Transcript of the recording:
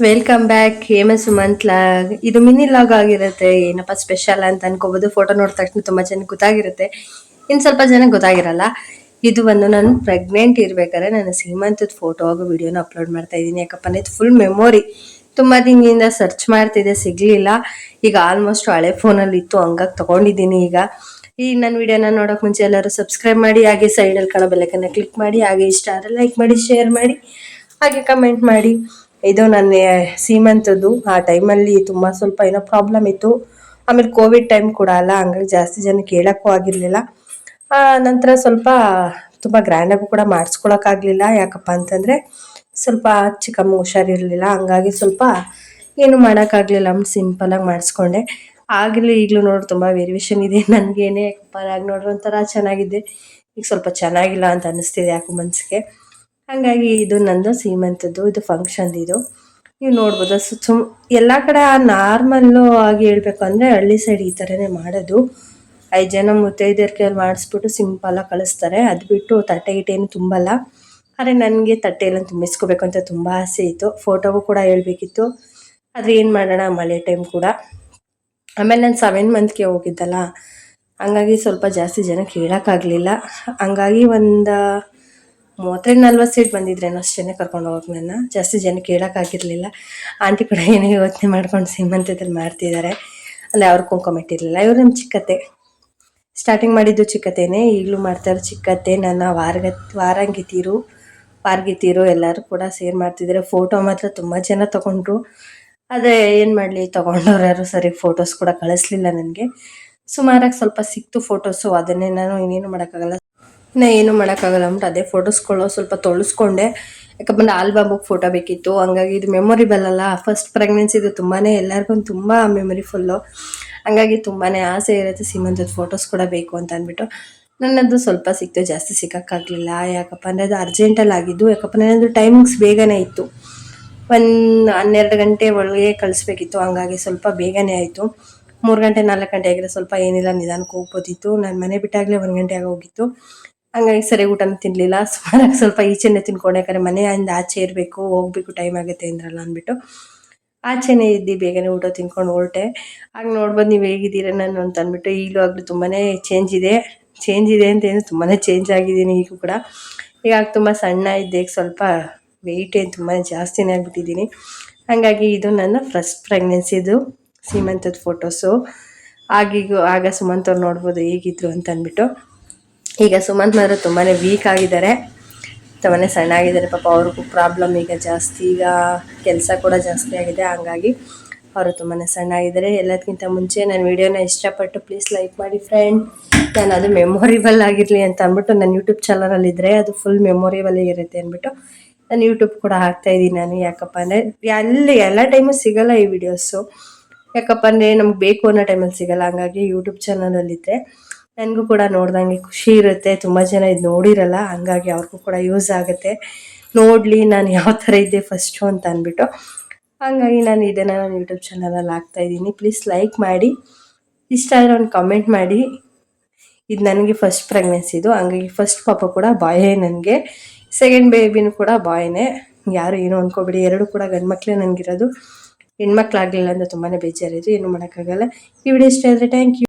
Welcome back ಹೇಮಸ್ Sumanth log ಇದು mini log ಆಗಿರುತ್ತೆ. ಏನಪ್ಪ ಸ್ಪೆಷಲ್ ಅಂತ ಅನ್ಕೋಬಹುದು ಫೋಟೋ ನೋಡಿದ ತಕ್ಷಣ ತುಂಬಾ ಜನಕ್ಕೆ ಗೊತ್ತಾಗಿರುತ್ತೆ. ಇನ್ನು ಸ್ವಲ್ಪ ಜನ ಗೊತ್ತಾಗಿರಲ್ಲ. ಇದು ಒಂದು ನಾನು ಪ್ರೆಗ್ನೆಂಟ್ ಇರ್ಬೇಕಾದ್ರೆ ನನ್ನ ಸೀಮಂತದ ಫೋಟೋ ಹಾಗೂ ವಿಡಿಯೋನ ಅಪ್ಲೋಡ್ ಮಾಡ್ತಾ ಇದ್ದೀನಿ. ಯಾಕಪ್ಪ ಅಂದ್ರೆ ಇದು ಫುಲ್ ಮೆಮೊರಿ ತುಂಬ ದಿನದಿಂದ ಸರ್ಚ್ ಮಾಡ್ತಿದ್ದೆ ಸಿಗ್ಲಿಲ್ಲ. ಈಗ ಆಲ್ಮೋಸ್ಟ್ ಹಳೆ ಫೋನಲ್ಲಿ ಇತ್ತು. ಹಂಗಾಗಿ ತಗೊಂಡಿದ್ದೀನಿ ಈಗ. ಈ ನನ್ನ ವಿಡಿಯೋನ ನೋಡೋಕೆ ಮುಂಚೆ ಎಲ್ಲರೂ ಸಬ್ಸ್ಕ್ರೈಬ್ ಮಾಡಿ, ಹಾಗೆ ಸೈಡಲ್ಲಿ ಕಾಣೋ ಬೆಲ್ಲಕ್ಕನ್ನ ಕ್ಲಿಕ್ ಮಾಡಿ, ಹಾಗೆ ಇಷ್ಟ ಆದರೆ ಲೈಕ್ ಮಾಡಿ ಶೇರ್ ಮಾಡಿ, ಹಾಗೆ ಕಮೆಂಟ್ ಮಾಡಿ. ಇದು ನನ್ನ ಸೀಮಂತದ್ದು. ಆ ಟೈಮಲ್ಲಿ ತುಂಬ ಸ್ವಲ್ಪ ಏನೋ ಪ್ರಾಬ್ಲಮ್ ಇತ್ತು. ಆಮೇಲೆ ಕೋವಿಡ್ ಟೈಮ್ ಕೂಡ ಅಲ್ಲ, ಹಂಗಾಗಿ ಜಾಸ್ತಿ ಜನ ಕೇಳೋಕ್ಕೂ ಆಗಿರಲಿಲ್ಲ. ನಂತರ ಸ್ವಲ್ಪ ತುಂಬ ಗ್ರ್ಯಾಂಡಾಗೂ ಕೂಡ ಮಾಡಿಸ್ಕೊಳಕ್ಕಾಗಲಿಲ್ಲ ಯಾಕಪ್ಪ ಅಂತಂದರೆ ಸ್ವಲ್ಪ ಚಿಕ್ಕಮ್ಮ ಹುಷಾರಿರಲಿಲ್ಲ. ಹಂಗಾಗಿ ಸ್ವಲ್ಪ ಏನು ಮಾಡೋಕ್ಕಾಗಲಿಲ್ಲ ಸಿಂಪಲಾಗಿ ಮಾಡಿಸ್ಕೊಂಡೆ. ಆಗಲೂ, ಈಗಲೂ ನೋಡಿ ತುಂಬ ವೇರಿಯೇಷನ್ ಇದೆ. ನನಗೇನೇ ಆಗಿ ನೋಡ್ರಿ ಒಂಥರ ಚೆನ್ನಾಗಿದೆ. ಈಗ ಸ್ವಲ್ಪ ಚೆನ್ನಾಗಿಲ್ಲ ಅಂತ ಅನ್ನಿಸ್ತಿದೆ ಯಾಕೋ ಮನಸ್ಸಿಗೆ ಹಾಗಾಗಿ ಇದು ನಂದು ಸೀಮಂತದ್ದು, ಇದು ಫಂಕ್ಷನ್ ಇದು. ನೀವು ನೋಡ್ಬೋದು, ಸು ಸುಮ್ ಎಲ್ಲ ಕಡೆ ನಾರ್ಮಲ್ಲು ಆಗಿ ಹೇಳ್ಬೇಕು ಅಂದರೆ ಹಳ್ಳಿ ಸೈಡ್ ಈ ಥರನೇ ಮಾಡೋದು. ಐದು ಜನ ಮುತ್ತೈದೆಯರ ಕೈಯಲ್ಲಿ ಮಾಡಿಸ್ಬಿಟ್ಟು ಸಿಂಪಲಾಗಿ ಕಳಿಸ್ತಾರೆ. ಅದು ಬಿಟ್ಟು ತಟ್ಟೆ ಗಿಟ್ಟೇನು ತುಂಬಲ್ಲ. ಆದರೆ ನನಗೆ ತಟ್ಟೆ ಎಲ್ಲ ತುಂಬಿಸ್ಕೋಬೇಕು ಅಂತ ತುಂಬ ಆಸೆ ಇತ್ತು. ಫೋಟೋಗೂ ಕೂಡ ಹೇಳ್ಬೇಕಿತ್ತು. ಆದರೆ ಏನು ಮಾಡೋಣ, ಮಳೆ ಟೈಮ್ ಕೂಡ. ಆಮೇಲೆ ನಾನು ಸೆವೆನ್ ಮಂತ್ಗೆ ಹೋಗಿದ್ದಲ್ಲ. ಹಂಗಾಗಿ ಸ್ವಲ್ಪ ಜಾಸ್ತಿ ಜನ ಕೇಳೋಕ್ಕಾಗಲಿಲ್ಲ ಹಂಗಾಗಿ ಒಂದು ಮೂವತ್ತರಿಂದ ನಲ್ವತ್ತು ಸೀಟ್ ಬಂದಿದ್ರೇನೋ ಅಷ್ಟೇ ಕರ್ಕೊಂಡು ಹೋಗಕ್ಕೆ ನನ್ನ. ಜಾಸ್ತಿ ಜನ ಕೇಳೋಕ್ಕಾಗಿರಲಿಲ್ಲ ಆಂಟಿ ಕೂಡ ಏನೋ ಯೋಚನೆ ಮಾಡ್ಕೊಂಡು ಸೀಮಂತದಲ್ಲಿ ಮಾಡ್ತಿದ್ದಾರೆ ಅಂದರೆ ಅವ್ರು ಕುಂಕುಮ ಇಟ್ಟಿರಲಿಲ್ಲ ಇವರು ನಮ್ಮ ಚಿಕ್ಕತ್ತೆ. ಸ್ಟಾರ್ಟಿಂಗ್ ಮಾಡಿದ್ದು ಚಿಕ್ಕತ್ತೇನೆ. ಈಗಲೂ ಮಾಡ್ತಾರೆ ಚಿಕ್ಕತ್ತೆ. ನನ್ನ ವಾರಗ, ವಾರಂಗಿತೀರು, ವಾರ್ಗಿತೀರು ಎಲ್ಲರೂ ಕೂಡ ಸೇರ್ ಮಾಡ್ತಿದ್ದಾರೆ ಫೋಟೋ ಮಾತ್ರ ತುಂಬ ಜನ ತೊಗೊಂಡ್ರು. ಅದೇ ಏನು ಮಾಡಲಿ, ತೊಗೊಂಡವ್ರು ಯಾರು ಸರಿ ಫೋಟೋಸ್ ಕೂಡ ಕಳಿಸ್ಲಿಲ್ಲ ನನಗೆ. ಸುಮಾರಾಗಿ ಸ್ವಲ್ಪ ಸಿಕ್ತು ಫೋಟೋಸು ಅದನ್ನೇ ನಾನು ಇನ್ನೇನು ಮಾಡೋಕ್ಕಾಗಲ್ಲ. ಇನ್ನು ಏನು ಮಾಡೋಕ್ಕಾಗಲ್ಲ ಅಂದ್ಬಿಟ್ಟು ಅದೇ ಫೋಟೋಸ್ಗಳು ಸ್ವಲ್ಪ ತೊಳಸ್ಕೊಂಡೆ. ಯಾಕಂದ್ರೆ ಆಲ್ಬಮ್ಗೆ ಫೋಟೋ ಬೇಕಿತ್ತು. ಹಂಗಾಗಿ ಇದು ಮೆಮೊರಿಬಲ್ ಅಲ್ಲ. ಫಸ್ಟ್ ಪ್ರೆಗ್ನೆನ್ಸಿದು ತುಂಬಾ ಎಲ್ಲರಿಗೂ ತುಂಬ ಮೆಮೊರಿ ಫುಲ್ಲು ಹಂಗಾಗಿ ತುಂಬಾ ಆಸೆ ಇರುತ್ತೆ ಸೀಮಂತದ ಫೋಟೋಸ್ ಕೂಡ ಬೇಕು ಅಂತ ಅಂದ್ಬಿಟ್ಟು. ನನ್ನದು ಸ್ವಲ್ಪ ಸಿಕ್ತು, ಜಾಸ್ತಿ ಸಿಕ್ಕೋಕ್ಕಾಗಲಿಲ್ಲ. ಯಾಕಪ್ಪ ಅಂದರೆ ಅದು ಅರ್ಜೆಂಟಲ್ಲಿ ಆಗಿದ್ದು. ಯಾಕಪ್ಪ ನನ್ನದು ಟೈಮಿಂಗ್ಸ್ ಬೇಗನೆ ಇತ್ತು. ಒಂದು ಹನ್ನೆರಡು ಗಂಟೆ ಒಳಗೆ ಕಳಿಸ್ಬೇಕಿತ್ತು. ಹಂಗಾಗಿ ಸ್ವಲ್ಪ ಬೇಗನೆ ಆಯಿತು. ಮೂರು ಗಂಟೆ ನಾಲ್ಕು ಗಂಟೆ ಆಗಿದ್ರೆ ಸ್ವಲ್ಪ ಏನಿಲ್ಲ, ನಿಧಾನಕ್ಕೆ ಹೋಗ್ಬೋದಿತ್ತು. ನಾನು ಮನೆ ಬಿಟ್ಟಾಗಲೇ ಒಂದು ಗಂಟೆ ಆಗೋಗಿತ್ತು. ಹಂಗಾಗಿ ಸರಿ ಊಟನೂ ತಿನ್ನಲಿಲ್ಲ ಸುಮಾರಾಗಿ ಸ್ವಲ್ಪ ಈಚೆನೇ ತಿನ್ಕೊಂಡು. ಯಾಕಂದ್ರೆ ಮನೆಯಿಂದ ಆಚೆ ಇರಬೇಕು, ಹೋಗ್ಬೇಕು ಟೈಮ್ ಆಗುತ್ತೆ ಅಂದ್ರಲ್ಲ ಅಂದ್ಬಿಟ್ಟು. ಆಚೆನೇ ಇದ್ದು, ಬೇಗನೆ ಊಟ ತಿನ್ಕೊಂಡು ಹೊರಟೆ. ಆಗ ನೋಡ್ಬೋದು ನೀವು ಹೇಗಿದ್ದೀರ ನಾನು ಅಂತ ಅಂದ್ಬಿಟ್ಟು, ಈಗಲೂ ಆಗಲೂ ತುಂಬಾ ಚೇಂಜ್ ಇದೆ. ಚೇಂಜ್ ಇದೆ ಅಂತ ಏನು ತುಂಬಾ ಚೇಂಜ್ ಆಗಿದ್ದೀನಿ ಈಗೂ ಕೂಡ. ಈಗ ತುಂಬ ಸಣ್ಣ ಇದ್ದೆ ಸ್ವಲ್ಪ ವೆಯ್ಟ್ ಏನು ತುಂಬಾ ಜಾಸ್ತಿನೇ ಆಗಿಬಿಟ್ಟಿದ್ದೀನಿ. ಹಾಗಾಗಿ ಇದು ನನ್ನ ಫಸ್ಟ್ ಪ್ರೆಗ್ನೆನ್ಸಿದು ಸೀಮಂತದ ಫೋಟೋಸು ಆಗೀಗೂ ಆಗ ಸುಮಂತ್ ಅವ್ರು ನೋಡ್ಬೋದು ಹೇಗಿದ್ರು ಅಂತ ಅಂದ್ಬಿಟ್ಟು. ಈಗ ಸುಮಂತ್ ಮಾತ್ರ ತುಂಬಾ ವೀಕ್ ಆಗಿದ್ದಾರೆ. ತುಂಬಾ ಸಣ್ಣ ಆಗಿದ್ದಾರೆ ಪಾಪ ಅವ್ರಿಗೂ ಪ್ರಾಬ್ಲಮ್ ಈಗ ಜಾಸ್ತಿ, ಈಗ ಕೆಲಸ ಕೂಡ ಜಾಸ್ತಿ ಆಗಿದೆ. ಹಂಗಾಗಿ ಅವರು ತುಂಬಾ ಸಣ್ಣ ಆಗಿದ್ದಾರೆ ಎಲ್ಲದಕ್ಕಿಂತ ಮುಂಚೆ ನನ್ನ ವೀಡಿಯೋನ ಇಷ್ಟಪಟ್ಟು ಪ್ಲೀಸ್ ಲೈಕ್ ಮಾಡಿ ಫ್ರೆಂಡ್ ನಾನು ಅದು ಮೆಮೊರಿಬಲ್ ಆಗಿರಲಿ ಅಂತ ಅಂದ್ಬಿಟ್ಟು ನನ್ನ ಯೂಟ್ಯೂಬ್ ಚಾನಲಲ್ಲಿದ್ದರೆ ಅದು ಫುಲ್ ಮೆಮೊರಿಬಲ್ ಇರುತ್ತೆ ಅಂದ್ಬಿಟ್ಟು ನಾನು ಯೂಟ್ಯೂಬ್ ಕೂಡ ಹಾಕ್ತಾ ಇದ್ದೀನಿ ನಾನು. ಯಾಕಪ್ಪ ಅಂದರೆ ಎಲ್ಲಿ ಎಲ್ಲ ಟೈಮು ಸಿಗಲ್ಲ ಈ ವಿಡಿಯೋಸು ಯಾಕಪ್ಪ ಅಂದರೆ ನಮ್ಗೆ ಬೇಕು ಅನ್ನೋ ಟೈಮಲ್ಲಿ ಸಿಗಲ್ಲ. ಹಂಗಾಗಿ ಯೂಟ್ಯೂಬ್ ಚಾನಲಲ್ಲಿದ್ದರೆ ನನಗೂ ಕೂಡ ನೋಡ್ದಂಗೆ ಖುಷಿ ಇರುತ್ತೆ. ತುಂಬ ಜನ ಇದು ನೋಡಿರಲ್ಲ, ಹಂಗಾಗಿ ಅವ್ರಿಗೂ ಕೂಡ ಯೂಸ್ ಆಗುತ್ತೆ. ನೋಡಲಿ, ನಾನು ಯಾವ ಥರ ಇದ್ದೆ ಫಸ್ಟು ಅಂತ ಅಂದ್ಬಿಟ್ಟು ಹಾಗಾಗಿ ನಾನು ಇದನ್ನು ನಾನು ಯೂಟ್ಯೂಬ್ ಚಾನಲಲ್ಲಿ ಹಾಕ್ತಾ ಇದ್ದೀನಿ. ಪ್ಲೀಸ್ ಲೈಕ್ ಮಾಡಿ, ಇಷ್ಟ ಆದರೆ ಒಂದು ಕಮೆಂಟ್ ಮಾಡಿ. ಇದು ನನಗೆ ಫಸ್ಟ್ ಪ್ರೆಗ್ನೆನ್ಸಿದು ಹಂಗಾಗಿ ಫಸ್ಟ್ ಪಾಪ ಕೂಡ ಬಾಯೇ ನನಗೆ. ಸೆಕೆಂಡ್ ಬೇಬಿನೂ ಕೂಡ ಬಾಯ್ನೇ. ಯಾರು ಏನು ಅಂದ್ಕೋಬೇಡಿ ಎರಡು ಕೂಡ ಗಂಡು ಮಕ್ಕಳೇ ನನಗಿರೋದು ಹೆಣ್ಮಕ್ಳಾಗಲಿಲ್ಲ ಅಂತ ತುಂಬಾ ಬೇಜಾರಿದ್ದು ಏನು ಮಾಡೋಕ್ಕಾಗಲ್ಲ. ಈ ವಿಡಿಯೋ ಇಷ್ಟ ಆದರೆ ಥ್ಯಾಂಕ್ ಯು